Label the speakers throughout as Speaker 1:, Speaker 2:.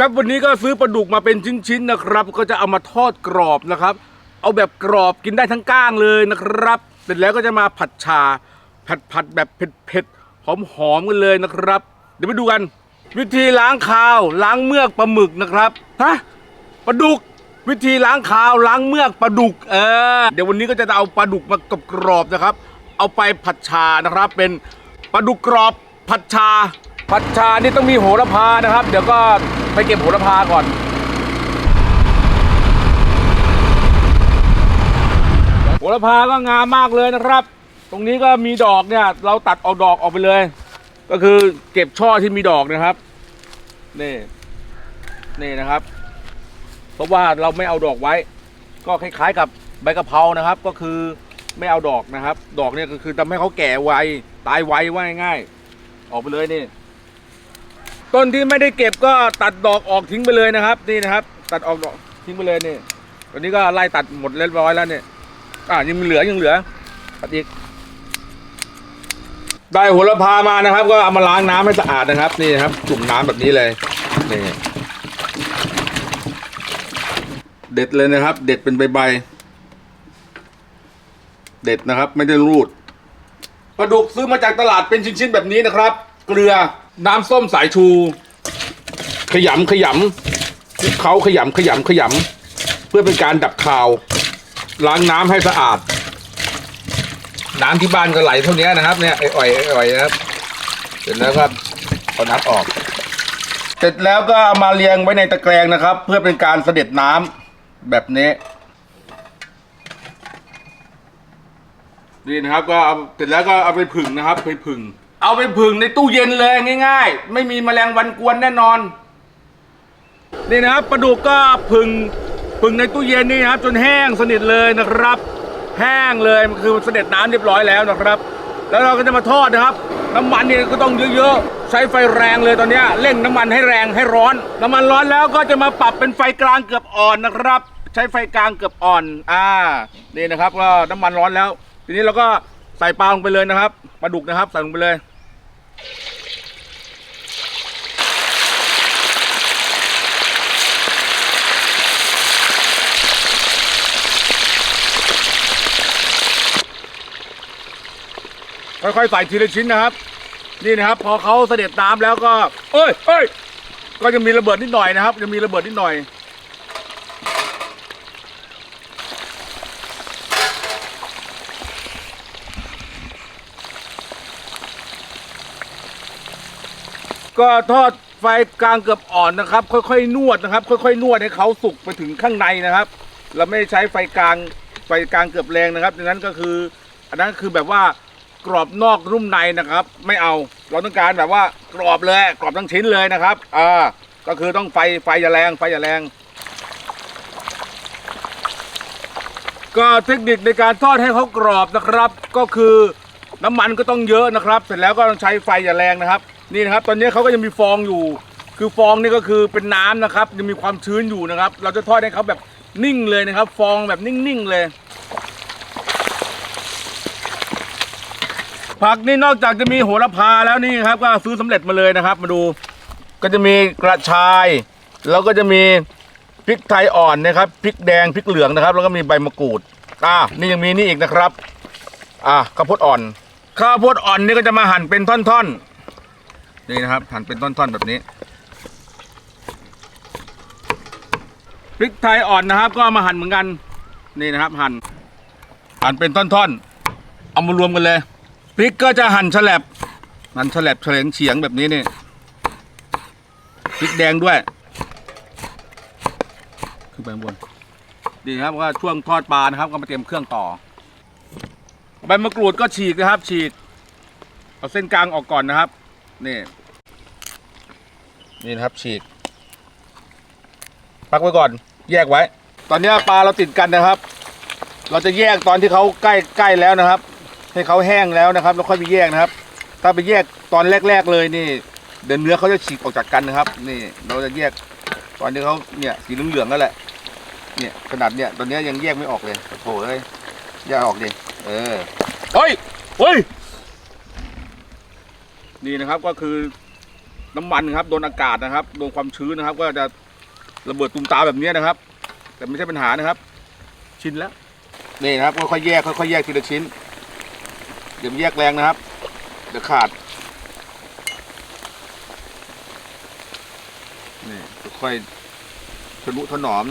Speaker 1: ครับวันนี้ก็ซื้อปลาดุกมาเป็นชิ้นๆนะครับ ก็จะเอามาทอดกรอบนะครับ เอาแบบกรอบกินได้ทั้งก้างเลยนะครับ เสร็จแล้วก็จะมาผัดชา ผัดผัดแบบเผ็ดๆหอมๆกันเลยนะครับ เดี๋ยวไปดูกัน วิธีล้างคาว ล้างเมือกปลาหมึกนะครับฮะปลาดุกวิธีล้างคาวล้างเมือกปลาดุกเออเดี๋ยววันนี้ก็จะเอาปลาดุกมากรอบๆนะครับ เอาไปผัดชานะครับ เป็นปลาดุกกรอบผัดชา ผัดชานี่ต้องมีโหระพานะครับ เดี๋ยวก็ไปเก็บโหระพาก่อน โหระพาก็งามมากเลยนะครับ ตรงนี้ก็มีดอกเนี่ย เราตัดเอาดอกออกไปเลย ก็คือเก็บช่อที่มีดอกนะครับ นี่ นี่นะครับ เพราะว่าเราไม่เอาดอกไว้ ก็คล้ายๆกับใบกะเพรานะครับ ก็คือไม่เอาดอกนะครับ ดอกเนี่ยก็คือทำให้เขาแก่ไว ตายไวว่าง่ายๆออกไปเลยนี่ ต้นที่ไม่ได้เก็บก็ตัดดอกออกทิ้งไปเลยนะครับ นี่นะครับ ตัดออกดอกทิ้งไปเลยนี่ตอนนี้ก็ไล่ตัดหมดเรียบร้อยแล้วเนี่ยอ่ายังเหลือยังเหลือตัดอีกได้โหระพามานะครับ ก็เอามาล้างน้ำให้สะอาดนะครับ นี่นะครับจุ่มน้ำแบบนี้เลยนี่เด็ดเลยนะครับ เด็ดเป็นใบๆเด็ดนะครับ ไม่ได้รูดปลาดุกซื้อมาจากตลาดเป็นชิ้นๆแบบนี้นะครับ เกลือ น้ำส้มสายชู ขยำขยำคลุกเขาขยำขยำขยำเพื่อเป็นการดับคาว ล้างน้ำให้สะอาด น้ำที่บ้านก็ไหลเท่านี้นะครับ เนี่ยไอ่อยๆอ่อยนะครับเสร็จแล้วก็เอาน้ำออก เสร็จแล้วก็เอามาเรียงไว้ในตะแกรงนะครับ เพื่อเป็นการเสด็จน้ำแบบนี้นี่นะครับก็เอาเสร็จแล้วก็เอาไปผึ่งนะครับ ไปผึ่ง เอาไปผึ่งในตู้เย็นเลยง่าย ๆ ไม่มีแมลงวันกวนแน่นอน นี่นะครับปลาดุกก็ผึ่งผึ่งในตู้เย็นนี่นะครับ จนแห้งสนิทเลยนะครับ แห้งเลยมันคือเสด็จน้ำเรียบร้อยแล้วนะครับ แล้วเราก็จะมาทอดนะครับ น้ำมันเนี่ยก็ต้องเยอะๆใช้ไฟแรงเลยตอนเนี้ยเร่งน้ำมันให้แรงให้ร้อน น้ำมันร้อนแล้วก็จะมาปรับเป็นไฟกลางเกือบอ่อนนะครับ ใช้ไฟกลางเกือบอ่อนอ่านี่นะครับก็น้ำมันร้อนแล้ว ทีนี้เราก็ใส่ปลาลงไปเลยนะครับปลาดุกนะครับใส่ลงไปเลย ค่อยๆใส่ทีละชิ้นนะครับ นี่นะครับ พอเขาเสด็จน้ำแล้วก็เอ้ยเอ้ยก็จะมีระเบิดนิดหน่อยนะครับ จะมีระเบิดนิดหน่อย ก็ทอดไฟกลางเกือบอ่อนนะครับ ค่อยๆนวดนะครับ ค่อยๆนวดให้เขาสุกไปถึงข้างในนะครับ เราไม่ใช้ไฟกลางไฟกลางเกือบแรงนะครับดังนั้นก็คือ อันนั้นคือแบบว่ากรอบนอกรุ่มในนะครับ ไม่เอาเราต้องการแบบว่ากรอบเลยกรอบทั้งชิ้นเลยนะครับอ่าก็คือต้องไฟไฟอย่าแรงไฟอย่าแรง ก็เทคนิคในการทอดให้เขากรอบนะครับ ก็คือน้ำมันก็ต้องเยอะนะครับ เสร็จแล้วก็ต้องใช้ไฟอย่าแรงนะครับ นี่นะครับ ตอนนี้เขาก็ยังมีฟองอยู่ คือฟองนี่ก็คือเป็นน้ำนะครับยังมีความชื้นอยู่นะครับ เราจะทอดให้เขาแบบนิ่งเลยนะครับ ฟองแบบนิ่งๆเลย ผักนี่นอกจากจะมีโหระพาแล้วนี่ครับ ก็ซื้อสำเร็จมาเลยนะครับ มาดู ก็จะมีกระชาย แล้วก็จะมีพริกไทยอ่อนนะครับพริกแดงพริกเหลืองนะครับ แล้วก็มีใบมะกรูดอ่านี่ยังมีนี่อีกนะครับ อ่าข้าวโพดอ่อน ข้าวโพดอ่อนนี่ก็จะมาหั่นเป็นท่อนๆ นี่นะครับหั่นเป็นท่อนๆแบบนี้พริกไทยอ่อนนะครับ ก็มาหั่นเหมือนกัน นี่นะครับ หั่นหั่นเป็นท่อนๆเอามารวมกันเลยพริกก็จะหั่นฉลับหั่นฉลับเฉลงเฉียงแบบนี้นี่พริกแดงด้วยขึ้นไปบนดีครับว่าช่วงทอดปลานะครับ ก็มาเตรียมเครื่องต่อใบมะกรูดก็ฉีกนะครับ ฉีกเอาเส้นกลางออกก่อนนะครับนี่ นี่นะครับฉีกพักไว้ก่อน แยกไว้ ตอนนี้ปลาเราติดกันนะครับ เราจะแยกตอนที่เขาใกล้ใกล้แล้วนะครับ ให้เขาแห้งแล้วนะครับแล้วค่อยไปแยกนะครับ ถ้าไปแยกตอนแรก ๆเลยนี่ เดี๋ยวเนื้อเขาจะฉีกออกจากกันนะครับ นี่ เราจะแยกตอนที่เขาเนี่ยสีเหลืองๆนั่นแหละ เนี่ยขนาดเนี่ยตอนเนี้ยยังแยกไม่ออกเลยโถ่เอ้ยแยกออกดิเออเฮ้ยเฮ้ยนี่นะครับก็คือ น้ำมันครับโดนอากาศนะครับโดนความชื้นนะครับ ก็จะระเบิดตุ่มตาแบบนี้นะครับ แต่ไม่ใช่ปัญหานะครับ ชินแล้วนี่นะครับค่อยๆแยกค่อยๆแยกทีละชิ้นเดี๋ยวมันแยกแรงนะครับเดี๋ยวขาดนี่ค่อยๆทะนุถนอม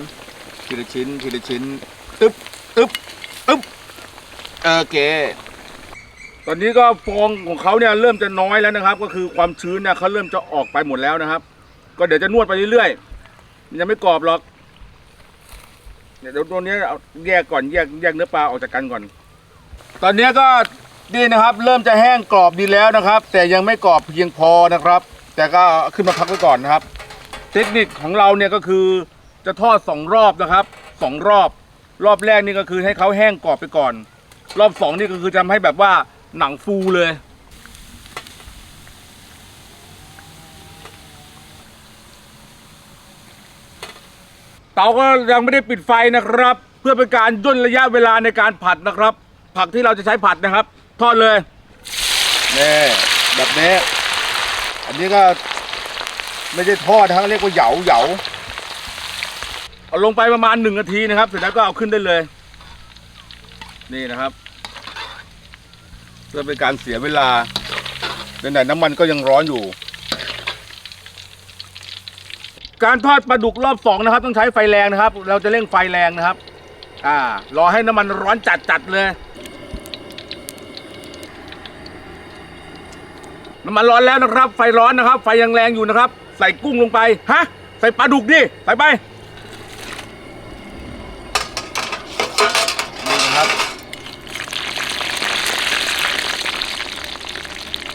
Speaker 1: ทีละชิ้นทีละชิ้นตึ๊บตึ๊บตึ๊บโอเค ตอนนี้ก็ฟองของเขาเนี่ยเริ่มจะน้อยแล้วนะครับ ก็คือความชื้นเนี่ยเขาเริ่มจะออกไปหมดแล้วนะครับ ก็เดี๋ยวจะนวดไปเรื่อยๆมันยังไม่กรอบหรอกเดี๋ยวตัวนี้เอาแยกก่อนแยกแยกเนื้อปลาออกจากกันก่อน ตอนนี้ก็ดีนะครับ เริ่มจะแห้งกรอบดีแล้วนะครับ แต่ยังไม่กรอบเพียงพอนะครับ แต่ก็ขึ้นมาพักไว้ก่อนนะครับ เทคนิคของเราเนี่ยก็คือจะทอดสองรอบนะครับสองรอบ รอบแรกนี่ก็คือให้เขาแห้งกรอบไปก่อน รอบสองนี่ก็คือทำให้แบบว่า หนังฟูเลย เตาก็ยังไม่ได้ปิดไฟนะครับ เพื่อเป็นการย่นระยะเวลาในการผัดนะครับ ผักที่เราจะใช้ผัดนะครับ ทอดเลยนี่แบบนี้ อันนี้ก็ไม่ใช่ทอดนะครับเรียกว่าเหยาเหยาเอาลงไปประมาณหนึ่งนาทีนะครับ เสร็จแล้วก็เอาขึ้นได้เลย นี่นะครับ เพื่อเป็นการเสียเวลาไหนๆน้ำมันก็ยังร้อนอยู่ การทอดปลาดุกรอบสองนะครับ ต้องใช้ไฟแรงนะครับ เราจะเร่งไฟแรงนะครับ อ่ารอให้น้ำมันร้อนจัดจัดๆเลย น้ำมันร้อนแล้วนะครับ ไฟร้อนนะครับ ไฟยังแรงอยู่นะครับ ใส่กุ้งลงไปฮะใส่ปลาดุกดิใส่ไป นี่นะครับ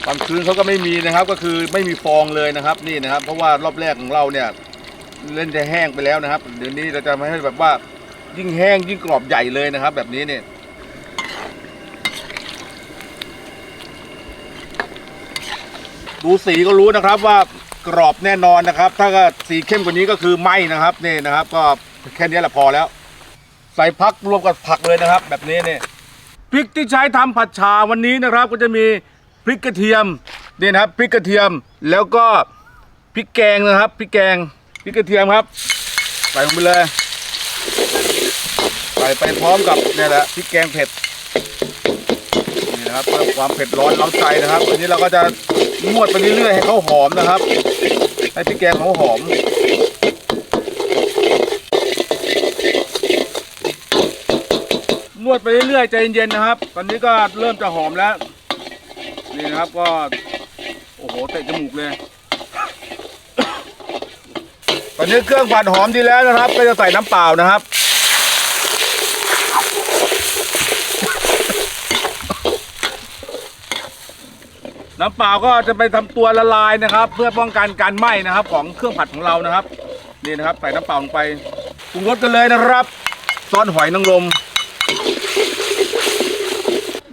Speaker 1: ความชื้นเขาก็ไม่มีนะครับ ก็คือไม่มีฟองเลยนะครับ นี่นะครับ เพราะว่ารอบแรกของเราเนี่ย เล่นจะแห้งไปแล้วนะครับ เดี๋ยวนี้เราจะไม่ให้แบบว่ายิ่งแห้งยิ่งกรอบใหญ่เลยนะครับ แบบนี้เนี่ยดูสีก็รู้นะครับว่ากรอบแน่นอนนะครับ ถ้าก็สีเข้มกว่านี้ก็คือไหมนะครับนี่นะครับ ก็แค่นี้แหละพอแล้ว ใส่พักรวมกับผักเลยนะครับ แบบนี้เนี่ยพริกที่ใช้ทำผัดชาวันนี้นะครับ ก็จะมี พริกกระเทียมนี่นะครับพริกกระเทียมแล้วก็พริกแกงนะครับพริกแกงพริกกระเทียมครับใส่ลงไปเลยใส่ไปพร้อมกับเนี่ยแหละพริกแกงเผ็ดนี่นะครับเพิ่มความเผ็ดร้อนเล้าใจนะครับวันนี้เราก็จะนวดไปเรื่อยๆให้เขาหอมนะครับ ให้พริกแกงเขาหอมนวดไปเรื่อยๆใจเย็นๆนะครับ ตอนนี้ก็เริ่มจะหอมแล้ว นี่นะครับก็ โอ้โหเตะจมูกเลย ตอนนี้เครื่องผัดหอมดีแล้วนะครับ ก็จะใส่น้ำเปล่านะครับ น้ำเปล่าก็จะไปทำตัวละลายนะครับ เพื่อป้องกันการไหม้นะครับ ของเครื่องผัดของเรานะครับ นี่นะครับใส่น้ำเปล่าลงไปปรุงรสกันเลยนะครับซอสหอยนางรม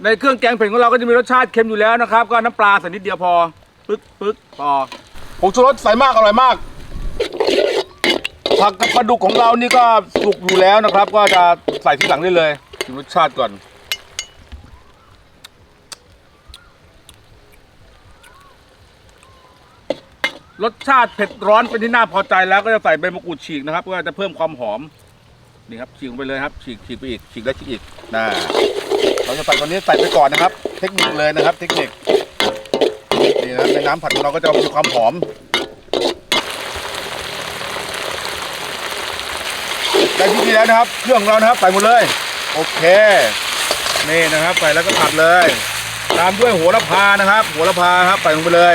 Speaker 1: ในเครื่องแกงเผ็ดของเราก็จะมีรสชาติเค็มอยู่แล้วนะครับ ก็น้ำปลาใส่นิดเดียวพอปึ๊กปึ๊กพอผงชูรสใส่มากอร่อยมาก ผักกับปลาดุกของเรานี่ก็สุกอยู่แล้วนะครับ ก็จะใส่ทีหลังได้เลยชิมรสชาติก่อน รสชาติเผ็ดร้อนเป็นที่น่าพอใจแล้วก็จะใส่ใบมะกรูดฉีกนะครับ ก็จะเพิ่มความหอมนี่ครับฉีกลงไปเลยครับ ฉีกฉีกไปอีกฉีกได้ฉีกอีกนะ เราจะใส่ตัวนี้ใส่ไปก่อนนะครับ เทคนิคเลยนะครับ เทคนิคนี่นะในน้ำผัดของเราก็จะมีความหอมได้ที่ดีแล้วนะครับ เครื่องของเรานะครับใส่หมดเลย โอเคนี่นะครับใส่แล้วก็ผัดเลย ตามด้วยโหระพานะครับโหระพาครับใส่ลงไปเลย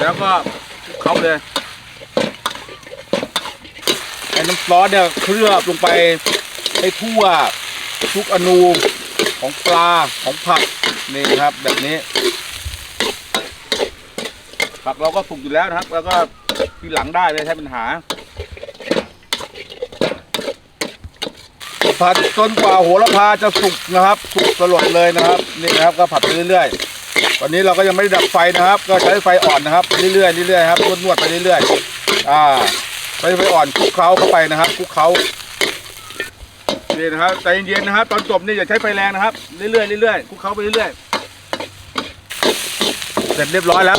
Speaker 1: แล้วก็คลุกเขาเลยไอ้น้ำซอสเนี่ยเคลือบลงไป ให้ทั่วทุกอนูของปลาของผักนี่ครับแบบนี้ ผักเราก็สุกอยู่แล้วนะครับ แล้วก็ที่หลังได้ไม่ใช่ปัญหาผัดจนกว่าโหระพาจะสุกนะครับ สุกสลดเลยนะครับนี่นะครับก็ผัดไปเรื่อยๆตอนนี้เราก็ยังไม่ได้ดับไฟนะครับ ก็ใช้ไฟอ่อนนะครับเรื่อยๆเรื่อยๆครับนวดๆไปเรื่อยๆอ่าใช้ไฟอ่อนคลุกเคล้าเข้าไปนะครับคลุกเคล้า นี่นะครับใจเย็นๆนะครับ ตอนจบนี่อย่าใช้ไฟแรงนะครับ เรื่อยๆเรื่อยๆคลุกเคล้าไปเรื่อยๆเสร็จเรียบร้อยแล้ว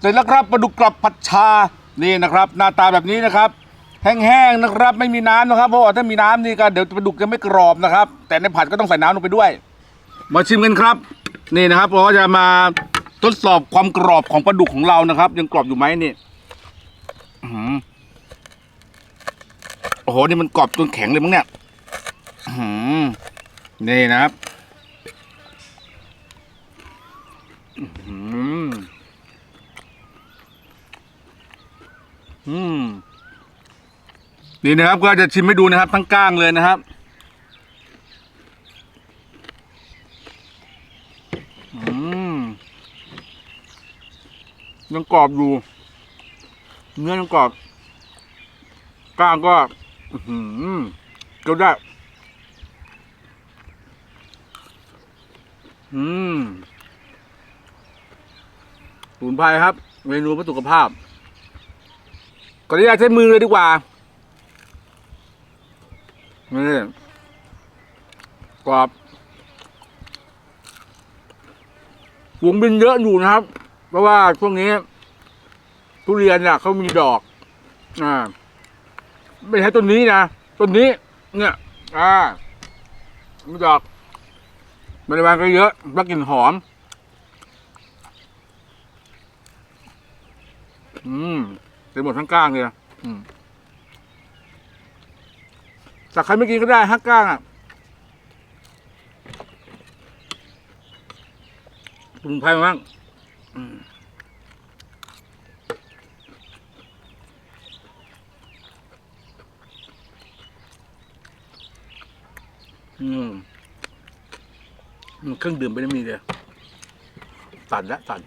Speaker 1: เสร็จแล้วครับปลาดุกกรอบผัดชานี่นะครับ หน้าตาแบบนี้นะครับ แห้งๆนะครับ ไม่มีน้ำนะครับเพราะว่าถ้ามีน้ำนี่ก็เดี๋ยวปลาดุกจะไม่กรอบนะครับ แต่ในผัดก็ต้องใส่น้ำลงไปด้วย มาชิมกันครับ นี่นะครับเราก็จะมา ทดสอบความกรอบของปลาดุกของเรานะครับ ยังกรอบอยู่ไหมนี่อื้อหือโอ้โหนี่มันกรอบจนแข็งเลยมั้งเนี่ยอื้อหือนี่นะครับอื้อหืออืมนี่นะครับก็จะชิมให้ดูนะครับ ทั้งก้างเลยนะครับ อืม ยังกรอบอยู่ เนื้อยังกรอบก้างก็อือหือเก็ได้ อืมสมุนไพรครับ เมนูเพื่อสุขภาพก่อนที่จะใช้มือเลยดีกว่านี่กรอบฝูงบินเยอะอยู่นะครับ เพราะว่าช่วงนี้ ทุเรียนเนี่ยเขามีดอก อ่า ไม่ใช่ต้นนี้นะต้นนี้ เนี่ย อ่ามีดอกบริวารก็เยอะแล้วกลิ่นหอม อืมเป็นหมดทั้งก้างเลยนะอืมแต่ใครไม่กินก็ได้ฮักก้างอะสมุนไพรมั้งอืม อืมเครื่องดื่มไปได้มีเลยสั่นละสั่น